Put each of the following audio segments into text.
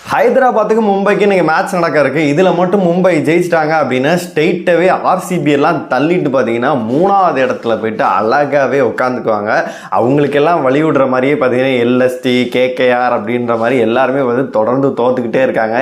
ஹைதராபாத்துக்கு மும்பைக்கு இன்னைக்கு மேட்ச் நடக்க இருக்கு இதில் மட்டும் மும்பை ஜெயிச்சிட்டாங்க அப்படின்னா ஸ்ட்ரெயிட்டாகவே ஆர்சிபி எல்லாம் தள்ளிட்டு பார்த்தீங்கன்னா மூணாவது இடத்துல போயிட்டு அழகாகவே உட்காந்துக்குவாங்க அவங்களுக்கெல்லாம் வழி விடுற மாதிரியே பார்த்தீங்கன்னா எல்எஸ்டி கேகேஆர் அப்படின்ற மாதிரி எல்லாருமே வந்து தொடர்ந்து தோத்துக்கிட்டே இருக்காங்க.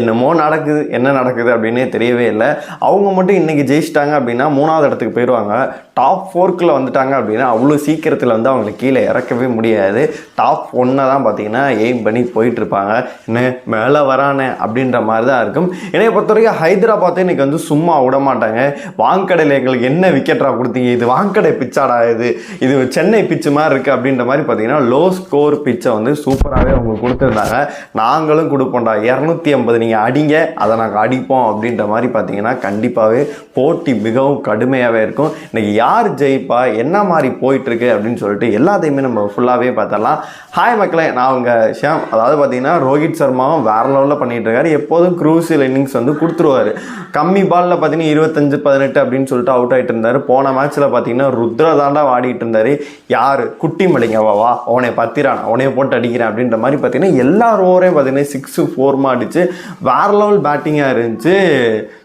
என்னமோ நடக்குது என்ன நடக்குது அப்படின்னே தெரியவே இல்லை. அவங்க மட்டும் இன்றைக்கி ஜெயிச்சிட்டாங்க அப்படின்னா மூணாவது இடத்துக்கு போயிடுவாங்க டாப் ஃபோர்க்கில் வந்துட்டாங்க அப்படின்னா அவ்வளோ சீக்கிரத்தில் வந்து அவங்களுக்கு கீழே இறக்கவே முடியாது. டாப் ஒன்னை தான் பார்த்தீங்கன்னா எய்ம் பண்ணி போயிட்டு இருப்பாங்க. என்ன? மேலே வரானே அப்படின்ற மாதிரி தான் இருக்கும். என்னைய பொறுத்த வரைக்கும் ஹைதராபாத்தை இன்னைக்கு வந்து சும்மா விட மாட்டாங்க. வாங்கடையில் எங்களுக்கு என்ன விக்கெட்டா கொடுத்தீங்க? இது வாங்கடை பிச்சாடா இது? இது சென்னை பிச்சு மாதிரி இருக்குது அப்படின்ற மாதிரி பார்த்தீங்கன்னா லோ ஸ்கோர் பிச்சை வந்து சூப்பராகவே அவங்க கொடுத்துருந்தாங்க. நாங்களும் கொடுப்போம்டா. இரநூத்தி ஐம்பது நீங்கள் அடிங்க அதை நாங்கள் அடிப்போம் அப்படின்ற மாதிரி பார்த்தீங்கன்னா கண்டிப்பாகவே போட்டி மிகவும் கடுமையாகவே இருக்கும். இன்னைக்கு யார் ஜெயிப்பா? என்ன மாதிரி போயிட்டுருக்கு அப்படின்னு சொல்லிட்டு எல்லாத்தையுமே நம்ம ஃபுல்லாகவே பார்த்தரலாம் ஹாய் மக்களே நான் உங்கள் ஷியாம். அதாவது பார்த்தீங்கன்னா ரோஹித் சர்மாவும் வேற லெவலில் பண்ணிகிட்டு இருக்காரு. எப்போதும் க்ரூசியல் இன்னிங்ஸ் வந்து கொடுத்துருவாரு. கம்மி பாலில் பார்த்தீங்கன்னா இருபத்தஞ்சு பதினெட்டு அப்படின்னு சொல்லிட்டு அவுட் ஆகிட்டு இருந்தார். போன மேட்ச்சில் பார்த்தீங்கன்னா ருத்ரதாண்டா தாண்டா இருந்தார். யார்? யாரு குட்டி மலிங்க வா வா. அவனை பத்திரான்? அவனைய போட்டு அடிக்கிறேன் அப்படின்ற மாதிரி பார்த்தீங்கன்னா எல்லா ஓவரையும் பார்த்தீங்கன்னா சிக்ஸு ஃபோர்மாக அடித்து வேற லெவல் பேட்டிங்காக இருந்துச்சு.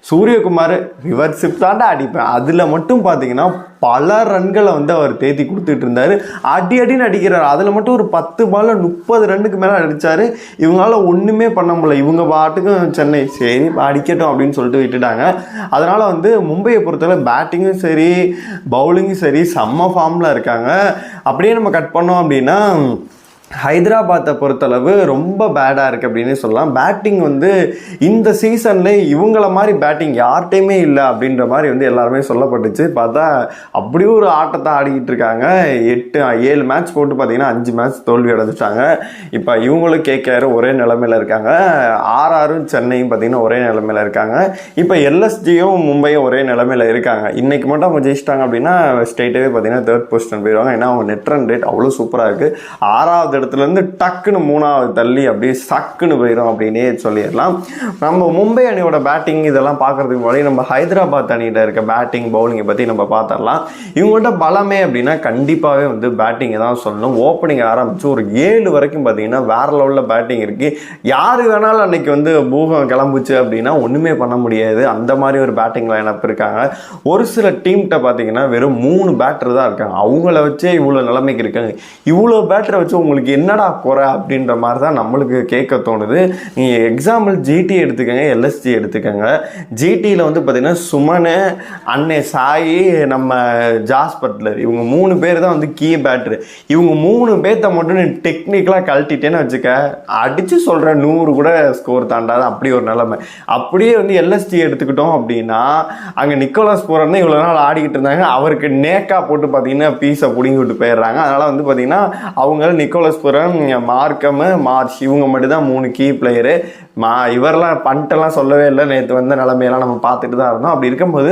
சூரியகுமார் ரிவர்ஷிப் தாண்டா அடிப்பேன். அதில் மட்டும் பார்த்தீங்கன்னா பல ரன்களை வந்து அவர் தேத்தி கொடுத்துட்டு இருந்தார். அடி அடின்னு அடிக்கிறார். அதில் மட்டும் ஒரு பத்து பாலில் முப்பது ரன்னுக்கு மேலே அடித்தார் இவங்களால ஒன்றுமே பண்ண முடியல. இவங்க பாட்டுக்கும் சென்னை சரி அடிக்கட்டும் அப்படின்னு சொல்லிட்டு விட்டுட்டாங்க. அதனால் வந்து மும்பையை பொறுத்தவரை பேட்டிங்கும் சரி பவுலிங்கும் சரி செம்ம ஃபார்மில் இருக்காங்க. அப்படியே நம்ம கட் பண்ணோம் அப்படின்னா ஹைதராபாத்தை பொறுத்தளவு ரொம்ப பேடாக இருக்குது அப்படின்னு சொல்லலாம். பேட்டிங் வந்து இந்த சீசனில் இவங்கள மாதிரி பேட்டிங் யார்கிட்டையுமே இல்லை அப்படின்ற மாதிரி வந்து எல்லாருமே சொல்லப்பட்டுச்சு. பார்த்தா அப்படியே ஒரு ஆட்டத்தை ஆடிக்கிட்டு இருக்காங்க. எட்டு ஏழு மேட்ச் போட்டு பார்த்தீங்கன்னா அஞ்சு மேட்ச் தோல்வி அடைஞ்சிட்டாங்க. இப்போ இவங்களும் கேட்காரு ஒரே நிலமையில இருக்காங்க. ஆர்ஆரும் சென்னையும் பார்த்தீங்கன்னா ஒரே நிலமையில இருக்காங்க. இப்போ எல்எஸ்ஜியும் மும்பையும் ஒரே நிலமையில இருக்காங்க. இன்னைக்கு மட்டும் அவங்க ஜெயிச்சிட்டாங்க அப்படின்னா ஸ்டேட்டாகவே பார்த்தீங்கன்னா தேர்ட் பொசிஷன் போயிடுவாங்க. ஏன்னா அவங்க நெட் ரன் ரேட் அவ்வளோ சூப்பராக இருக்குது ஆறாவது இடத்துலேருந்து டக்குன்னு மூணாவது தள்ளி அப்படியே சக்குன்னு போயிடும் அப்படின்னே சொல்லிடலாம். நம்ம மும்பை அணியோட பேட்டிங் இதெல்லாம் பார்க்கறதுக்கு முன்னாடி நம்ம ஹைதராபாத் அணியில் இருக்க பேட்டிங் பவுலிங்கை பற்றி நம்ம பார்த்துடலாம். இவங்கள்ட்ட பலமே அப்படின்னா கண்டிப்பாகவே வந்து பேட்டிங்கை தான் சொல்லணும். ஓப்பனிங் ஆரம்பித்து ஒரு ஏழு வரைக்கும் பார்த்தீங்கன்னா வேற லெவலில் பேட்டிங் இருக்குது யார் வேணாலும் அன்னைக்கு வந்து பூகம் கிளம்புச்சு அப்படின்னா ஒன்றுமே பண்ண முடியாது. அந்த மாதிரி ஒரு பேட்டிங் லைனப் இருக்காங்க. ஒரு சில டீம்கிட்ட பார்த்தீங்கன்னா வெறும் மூணு பேட்டர் தான் இருக்காங்க. அவங்கள வச்சே இவ்வளோ நிலைமைக்கு இருக்காங்க. இவ்வளோ பேட்டரை வச்சு உங்களுக்கு என்னடா குறை அப்படின்ற மாதிரி தான் நம்மளுக்கு கேட்க தோணுது. நீங்கள் எக்ஸாம்பிள் ஜிடி எடுத்துக்கோங்க எல்எஸ்டி எடுத்துக்கோங்க. ஜிடியில் வந்து பார்த்தீங்கன்னா சுமனு அன்னை சாயி நம்ம ஜாஸ் பட்லர் இவங்க மூணு பேர் தான் வந்து கீ பேட்டரு இவங்க மூணு பேர்த்த மட்டும் நீ டெக்னிக்கலாக கழட்டிட்டேன்னு வச்சுக்க அடித்து சொல்கிற நூறு கூட ஸ்கோர் தாண்டாது அப்படி ஒரு நிலைமை. அப்படியே வந்து எல்எஸ்டி எடுத்துக்கிட்டோம் அப்படின்னா அங்கே நிக்கோலாஸ் போகிறன்னு இவ்வளோ நாள் ஆடிக்கிட்டு இருந்தாங்க. அவருக்கு நேக்கா போட்டு பார்த்தீங்கன்னா பீஸை பிடிங்கி விட்டு போயிடுறாங்க. அதனால் வந்து பார்த்தீங்கன்னா அவங்க நிக்கோலஸ் புரம் மார்க்கம் மார்ச் இவங்க மட்டும்தான் மூணு கீ பிளேயரு மா இவரெல்லாம் பண்ட்டெல்லாம் சொல்லவே இல்லை. நேற்று வந்த நிலைமையெல்லாம் நம்ம பார்த்துட்டு தான் இருந்தோம். அப்படி இருக்கும்போது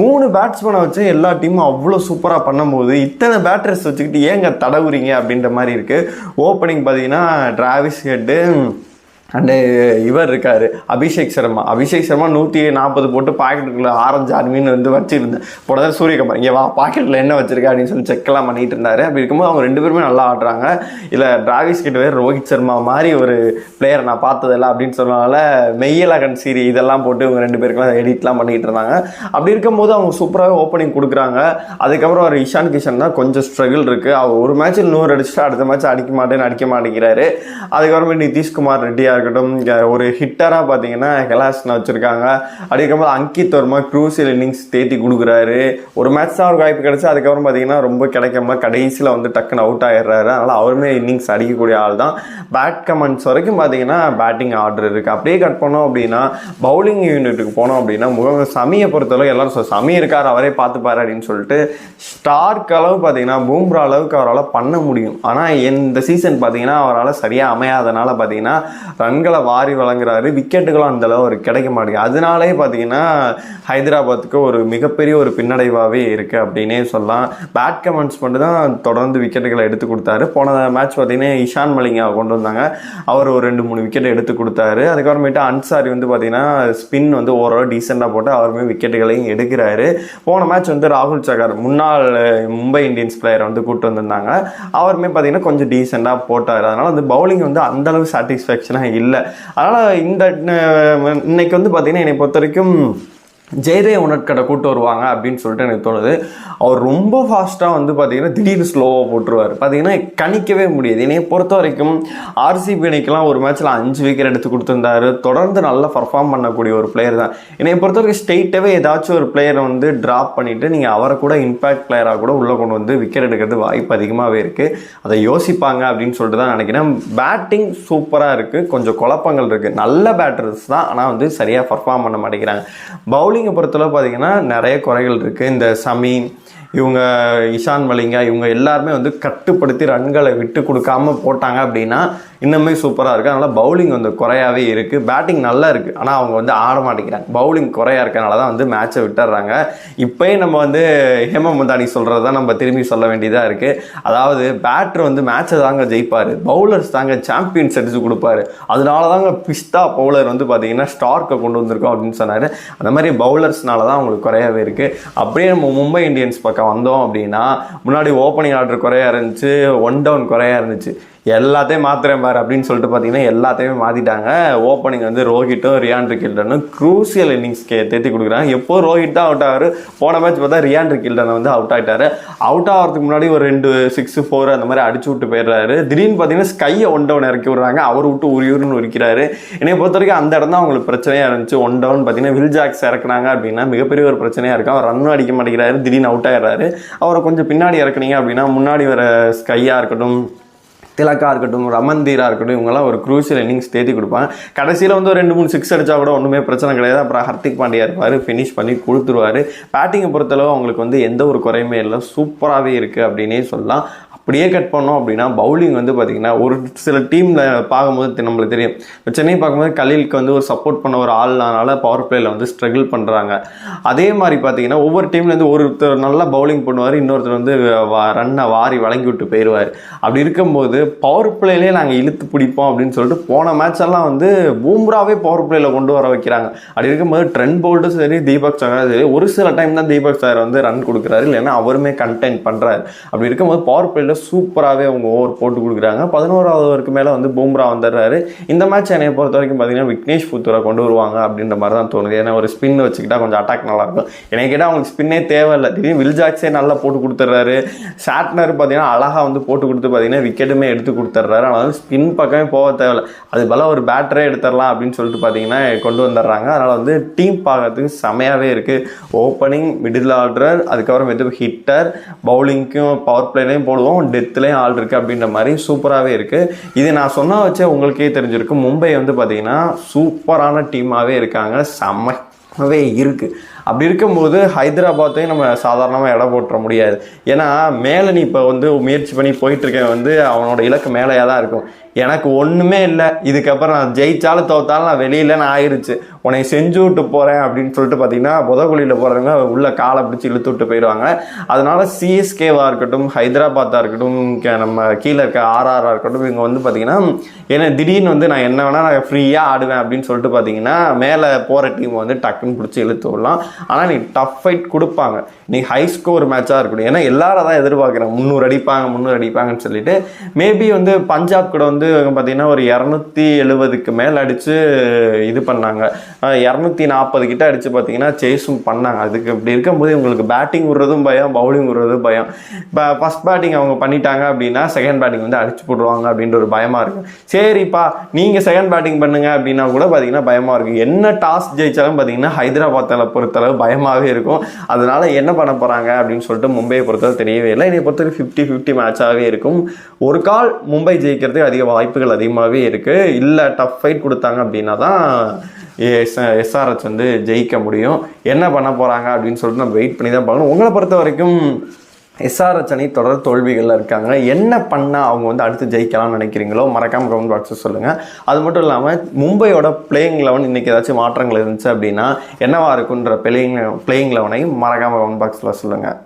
மூணு பேட்ஸ்மேனை வச்சு எல்லா டீமும் அவ்வளோ சூப்பராக பண்ணும்போது இத்தனை பேட்டர்ஸ் வச்சுக்கிட்டு ஏங்க தடவுறீங்க அப்படின்ற மாதிரி இருக்குது ஓப்பனிங் பார்த்தீங்கன்னா டிராவிஸ் ஹெட்டு அண்டு இவர் இருக்கார் அபிஷேக் சர்மா. அபிஷேக் சர்மா நூற்றி நாற்பது போட்டு பாக்கெட்டுக்குள்ள ஆரஞ்சு ஆர்மின்னு வந்து வச்சுருந்தேன் போனதான் சூரியகுமார் இங்கே வா பாக்கெட்டில் என்ன வச்சிருக்கா அப்படின்னு சொல்லி செக்லாம் பண்ணிட்டு இருந்தார். அப்படி இருக்கும்போது அவங்க ரெண்டு பேருமே நல்லா ஆடுறாங்க. இல்லை டிராவிஸ் கிட்ட பேர் ரோஹித் சர்மா மாதிரி ஒரு பிளேயர் நான் பார்த்ததில்ல அப்படின்னு சொன்னதால மெய்யலகன் சீரி இதெல்லாம் போட்டு இவங்க ரெண்டு பேருக்குலாம் எடிட்லாம் பண்ணிட்டு இருந்தாங்க. அப்படி இருக்கும்போது அவங்க சூப்பராகவே ஓப்பனிங் கொடுக்குறாங்க. அதுக்கப்புறம் அவர் இஷான் கிஷன் தான் கொஞ்சம் ஸ்ட்ரகிள் இருக்குது அவர் ஒரு மேட்ச்சில் நூறு அடிச்சுட்டு அடுத்த மேட்ச் அடிக்க மாட்டேன்னு அடிக்க மாட்டேங்கிறாரு. அதுக்கப்புறமே நிதிஷ்குமார் ரெட்டியாக இருக்கட்டும். ஒரு ஹிட்டராக பார்த்தீங்கன்னா கெலாஸ்னா வச்சுருக்காங்க. அதுக்கப்புறம் அங்கித் வர்மா க்ரூசியல் இன்னிங்ஸ் தேட்டி கொடுக்குறாரு. ஒரு மேட்ச் தான் அவருக்கு வாய்ப்பு கிடச்சி அதுக்கப்புறம் பார்த்தீங்கன்னா ரொம்ப கிடைக்காம கடைசியில் வந்து டக்குன்னு அவுட் ஆகிடுறாரு அதனால் அவருமே இன்னிங்ஸ் அடிக்கக்கூடிய ஆள் தான். பேட் கமெண்ட்ஸ் வரைக்கும் பார்த்தீங்கன்னா பேட்டிங் ஆர்டர் இருக்குது அப்படியே கட் பண்ணோம் அப்படின்னா பவுலிங் யூனிட்டுக்கு போனோம் அப்படின்னா முகமது சமியை பொறுத்தளவு எல்லாரும் சமி இருக்கார் அவரே பார்த்துப்பாரு அப்படின்னு சொல்லிட்டு ஸ்டார்க் அளவு பார்த்தீங்கன்னா பூம்ரா அளவுக்கு அவரால் பண்ண முடியும். ஆனால் இந்த சீசன் பார்த்தீங்கன்னா அவரால் சரியாக அமையாதனால பார்த்தீங்கன்னா ரன்களை வாரி வழங்குறாரு. விக்கெட்டுகளும் அந்த அளவு கிடைக்க மாட்டேங்குது. அதனாலே பார்த்தீங்கன்னா ஹைதராபாத்துக்கு ஒரு மிகப்பெரிய ஒரு பின்னடைவாகவே இருக்குது அப்படின்னே சொல்லலாம். பேட் கமெண்ட்ஸ் மட்டும் தான் தொடர்ந்து விக்கெட்டுகளை எடுத்து கொடுத்தாரு. போன மேட்ச் பார்த்தீங்கன்னா இஷான் மலிங்கா கொண்டு வந்தாங்க. அவர் ஒரு ரெண்டு மூணு விக்கெட் எடுத்து கொடுத்தாரு. அதுக்கப்புறமேட்டு அன்சாரி வந்து பார்த்தீங்கன்னா ஸ்பின் வந்து ஓரளவு டீசெண்டாக போட்டு அவருமே விக்கெட்டுகளையும் எடுக்கிறாரு. போன மேட்ச் வந்து ராகுல் சகர் முன்னாள் மும்பை இந்தியன்ஸ் பிளேயரை வந்து கூப்பிட்டு வந்திருந்தாங்க. அவருமே பார்த்தீங்கன்னா கொஞ்சம் டீசெண்டாக போட்டார். அதனால் வந்து பவுலிங் வந்து அந்தளவு சாட்டிஸ்ஃபேக்ஷனாக இல்லை. அதனால் இந்த இன்னைக்கு வந்து பார்த்தீங்கன்னா என்னை பொறுத்த வரைக்கும் ஜெயதேவ் உணர்கடை கூட்டு வருவாங்க அப்படின்னு சொல்லிட்டு எனக்கு தோணுது. அவர் ரொம்ப ஃபாஸ்ட்டாக வந்து பார்த்தீங்கன்னா திடீர்னு ஸ்லோவாக போட்டுருவார். பார்த்தீங்கன்னா கணிக்கவே முடியாது. என்னையை பொறுத்த வரைக்கும் ஆர்சிபி அணிக்கெலாம் ஒரு மேட்ச்சில் அஞ்சு விக்கெட் எடுத்து கொடுத்துருந்தாரு. தொடர்ந்து நல்லா பர்ஃபார்ம் பண்ணக்கூடிய ஒரு பிளேயர் தான். என்னையை பொறுத்த வரைக்கும் ஸ்ட்ரெயிட்டாகவே ஏதாச்சும் ஒரு பிளேயரை வந்து ட்ராப் பண்ணிவிட்டு நீங்கள் அவரை கூட இம்பாக்ட் பிளேயராக கூட உள்ளே கொண்டு வந்து விக்கெட் எடுக்கிறது வாய்ப்பு அதிகமாகவே இருக்குது அதை யோசிப்பாங்க அப்படின்னு சொல்லிட்டு தான் நினைக்கிறேன். பேட்டிங் சூப்பராக இருக்குது கொஞ்சம் குழப்பங்கள் இருக்குது நல்ல பேட்டர்ஸ் தான். ஆனால் வந்து சரியாக பர்ஃபார்ம் பண்ண மாட்டேங்கிறாங்க. பவுலிங்கை பொறுத்தளவு பார்த்தீங்கன்னா நிறைய குறைகள் இருக்குது இந்த சமீன் இவங்க இஷான் மலிங்கா இவங்க எல்லாருமே வந்து கட்டுப்படுத்தி ரன்களை விட்டு கொடுக்காம போட்டாங்க அப்படின்னா இன்னுமே சூப்பராக இருக்குது அதனால் பவுலிங் வந்து குறையாவே இருக்குது பேட்டிங் நல்லா இருக்குது ஆனால் அவங்க வந்து ஆட மாட்டேங்கிறாங்க. பவுலிங் குறையா இருக்கனால தான் வந்து மேட்சை விட்டுறாங்க. இப்போயே நம்ம வந்து ஹேம சொல்கிறது தான் நம்ம திரும்பி சொல்ல வேண்டியதாக இருக்குது அதாவது பேட்டர் வந்து மேட்சை தாங்க ஜெயிப்பார். பவுலர்ஸ் தாங்க சாம்பியன்ஸ் அடித்து கொடுப்பாரு. அதனால தாங்க பிஸ்தா பவுலர் வந்து பார்த்தீங்கன்னா ஸ்டார்க்கை கொண்டு வந்திருக்கோம் அப்படின்னு சொன்னார். அந்த மாதிரி பவுலர்ஸ்னால தான் அவங்களுக்கு குறையாவே இருக்குது அப்படியே நம்ம மும்பை இந்தியன்ஸ் பக்கம் வந்தோம் அப்படின்னா முன்னாடி ஓப்பனிங் ஆர்டர் குறையா இருந்துச்சு ஒன் டவுன் குறையா இருந்துச்சு. எல்லாத்தையும் மாத்திரம் பாரு அப்படின்னு சொல்லிட்டு பார்த்தீங்கன்னா எல்லாத்தையுமே மாற்றிட்டாங்க ஓப்பனிங் வந்து ரோஹிட்டும் ரியான் கில்டனும் க்ரூசியல் இன்னிங்ஸ்க்கு தேத்தி கொடுக்குறாங்க. எப்போ ரோஹிட் தான் அவுட் ஆகாரு போன மேட்ச் பார்த்தா ரியான் கில்டன் வந்து அவுட் ஆகிட்டாரு அவுட் ஆகிறதுக்கு முன்னாடி ஒரு ரெண்டு சிக்ஸ் ஃபோர் அந்த மாதிரி அடிச்சு விட்டு போயிடுறாரு. திடீர்னு பார்த்தீங்கன்னா ஸ்கையை ஒன் டவுன் இறக்கி விடுறாங்க. அவர் விட்டு உரி உரின்னு உரிக்கிறாரு. என்னை பொறுத்த வரைக்கும் அந்த இடம் தான் அவங்களுக்கு பிரச்சனையாக இருந்துச்சு. ஒன் டவுன் பார்த்தீங்கன்னா வில் ஜாக்ஸ் இறக்குனாங்க அப்படின்னா மிகப்பெரிய ஒரு பிரச்சனையாக இருக்கும். அவர் ரன்னும் அடிக்க மாட்டேங்கிறாரு. திடீர்னு அவுட் ஆயிடுறாரு. அவரை கொஞ்சம் பின்னாடி இறக்குனீங்க அப்படின்னா முன்னாடி வர ஸ்கையாக இருக்கட்டும் திலக்கா இருக்கட்டும் ரமந்தீரா இருக்கட்டும் இவங்கெல்லாம் ஒரு குரூசியல் இன்னிங்ஸ் தேடி கொடுப்பாங்க. கடைசியில் வந்து ஒரு ரெண்டு மூணு சிக்ஸ் அடித்தா கூட ஒன்றுமே பிரச்சனை கிடையாது. அப்புறம் ஹர்திக் பாண்டியா இருப்பார் ஃபினிஷ் பண்ணி கொடுத்துருவாரு. பேட்டிங்கை பொறுத்தளவு அவங்களுக்கு வந்து எந்த ஒரு குறையுமே இல்லை. சூப்பராகவே இருக்குது அப்படின்னே சொல்லலாம். அப்படியே கட் பண்ணோம் அப்படின்னா பவுலிங் வந்து பார்த்திங்கன்னா ஒரு சில டீமில் பார்க்கும்போது நம்மளுக்கு தெரியும். இப்போ சென்னை பார்க்கும்போது கலீலுக்கு வந்து ஒரு சப்போர்ட் பண்ண ஒரு ஆள்னால பவர் பிளேயில் வந்து ஸ்ட்ரகிள் பண்ணுறாங்க அதே மாதிரி பார்த்தீங்கன்னா ஒவ்வொரு டீம்லேருந்து ஒருத்தர் நல்லா பவுலிங் பண்ணுவார் இன்னொருத்தர் வந்து ரன்னை வாரி வழங்கி விட்டு போயிடுவார் அப்படி இருக்கும்போது பவர் பிளேலே நாங்கள் இழுத்து பிடிப்போம் அப்படின்னு சொல்லிட்டு போன மேட்ச் எல்லாம் வந்து பூம்ராவே பவர் பிளேயில் கொண்டு வர வைக்கிறாங்க. அப்படி இருக்கும்போது ட்ரெண்ட் போல்டும் சரி தீபக் சங்கரும் சரி ஒரு சில டைம் தான் தீபக் சார் வந்து ரன் கொடுக்குறாரு இல்லைன்னா அவருமே கண்டென்ட் பண்ணுறாரு அப்படி இருக்கும்போது பவர் பிளேயில் சூப்பராகவே அவங்க ஓவர் போட்டு கொடுக்குறாங்க. பதினோராவது ஓவருக்கு மேலே வந்து பூம்ரா வந்துடுறாரு. இந்த மேட்ச் என்னை பொறுத்த வரைக்கும் பார்த்தீங்கன்னா விக்னேஷ் புத்தூரை கொண்டு வருவாங்க அப்படின்ற மாதிரி தான் தோணுது. ஏன்னா ஒரு ஸ்பின் வச்சுக்கிட்டா கொஞ்சம் அட்டாக் நல்லாயிருக்கும். எனக்கு கேட்டால் அவங்களுக்கு ஸ்பின்னே தேவையில்லை. திடீர்னு வில் ஜாக்ஸே நல்லா போட்டு கொடுத்துட்றாரு. சாட்னர் பார்த்தீங்கன்னா அழகாக வந்து போட்டு கொடுத்து பார்த்தீங்கன்னா விக்கெட்டுமே எடுத்து கொடுத்துட்றாரு. ஆனால் ஸ்பின் பக்கமே போக தேவையில்ல. அது பல ஒரு பேட்டரே எடுத்துடலாம் அப்படின்னு சொல்லிட்டு பார்த்தீங்கன்னா கொண்டு வந்துடுறாங்க. அதனால் வந்து டீம் பார்க்கறதுக்கு செமையாகவே இருக்குது ஓப்பனிங் மிடில் ஆர்டர் அதுக்கப்புறம் வந்து ஹிட்டர் பவுலிங்க்கும் பவர் பிளேலையும் போடுவோம். டெத்துலேயும் ஆள் இருக்குது அப்படின்ற மாதிரி சூப்பராகவே இருக்குது இது நான் சொன்ன வச்சே உங்களுக்கே தெரிஞ்சிருக்கும். மும்பை வந்து பார்த்திங்கன்னா சூப்பரான டீமாகவே இருக்காங்க. செம்மவே இருக்குது அப்படி இருக்கும்போது ஹைதராபாத்தையும் நம்ம சாதாரணமாக இடம் போட்டுற முடியாது. ஏன்னா மேலே நீ இப்போ வந்து முயற்சி பண்ணி போயிட்டுருக்கேன் வந்து அவனோட இலக்கு மேலேயாக தான் இருக்கும். எனக்கு ஒன்றுமே இல்லை. இதுக்கப்புறம் நான் ஜெயித்தாலும் தோத்தாலும் நான் வெளியில் நான் ஆயிடுச்சு உன்னை செஞ்சு விட்டு போகிறேன் அப்படின்னு சொல்லிட்டு பார்த்தீங்கன்னா புதகுழியில் போகிறவங்க உள்ள காலை பிடிச்சி இழுத்து விட்டு போயிடுவாங்க. அதனால் சிஎஸ்கேவாக இருக்கட்டும் ஹைதராபாத்தாக இருக்கட்டும் நம்ம கீழே இருக்க ஆர்ஆராக இருக்கட்டும் இவங்க வந்து பார்த்தீங்கன்னா ஏன்னா திடீர்னு வந்து நான் என்ன வேணால் நான் ஃப்ரீயாக ஆடுவேன் அப்படின்னு சொல்லிட்டு பார்த்தீங்கன்னா மேலே போகிற டீம் வந்து டக்குன்னு பிடிச்சி இழுத்து விடலாம். ஆனால் நீ டஃப் ஃபைட் கொடுப்பாங்க. நீ ஹை ஸ்கோர் மேட்சாக இருக்கணும் ஏன்னா எல்லாரும் தான் எதிர்பார்க்குறேன் முந்நூறு அடிப்பாங்க முந்நூறு அடிப்பாங்கன்னு சொல்லிட்டு. மேபி வந்து பஞ்சாப் கூட வந்து பார்த்தீங்கன்னா ஒரு இரநூத்தி எழுபதுக்கு மேல் அடித்து இது பண்ணாங்க. இரநூத்தி நாற்பது கிட்ட அடித்து பார்த்தீங்கன்னா சேஸும் பண்ணாங்க. அதுக்கு இப்படி இருக்கும்போது உங்களுக்கு பேட்டிங் விடுறதும் பயம் பவுலிங் விடுறதும் பயம். இப்போ ஃபஸ்ட் பேட்டிங் அவங்க பண்ணிட்டாங்க அப்படின்னா செகண்ட் பேட்டிங் வந்து அடிச்சு போடுவாங்க அப்படின்ற ஒரு பயமாக இருக்கும் சரிப்பா நீங்கள் செகண்ட் பேட்டிங் பண்ணுங்க அப்படின்னா கூட பார்த்தீங்கன்னா பயமாக இருக்கும் என்ன டாஸ் ஜெயிச்சாலும் பார்த்தீங்கன்னா ஹைதராபாத்தில் பொறுத்தளவு பயமாகவே இருக்கும். அதனால என்ன பண்ண போகிறாங்க அப்படின்னு சொல்லிட்டு மும்பையை பொறுத்தவரை தெரியவே இல்லை. என்னை பொறுத்தவரை ஃபிஃப்டி ஃபிஃப்டி மேட்சாகவே இருக்கும். ஒரு கால் மும்பை ஜெயிக்கிறதுக்கு அதிக வாய்ப்புகள் அதிகமாகவே இருக்குது இல்லை டஃப் ஃபைட் கொடுத்தாங்க அப்படின்னா தான் எஸ் எஸ்ஆர்எச் வந்து ஜெயிக்க முடியும். என்ன பண்ண போகிறாங்க அப்படின்னு சொல்லிட்டு நம்ம வெயிட் பண்ணி தான் பார்க்கணும். உங்களை பொறுத்த வரைக்கும் எஸ்ஆர்எச் அணி தொடர் தோல்விகளில் இருக்காங்க. என்ன பண்ணால் அவங்க வந்து அடுத்து ஜெயிக்கலாம்னு நினைக்கிறீங்களோ மறக்காம கமெண்ட் பாக்ஸை சொல்லுங்கள் அது மட்டும் இல்லாமல் மும்பையோட பிளேயிங் லெவன் இன்றைக்கி ஏதாச்சும் மாற்றங்கள் இருந்துச்சு அப்படின்னா என்னவா இருக்குன்ற பிளேயிங் பிளேயிங் லெவனையும் மறக்காம கமெண்ட் பாக்ஸில் சொல்லுங்கள்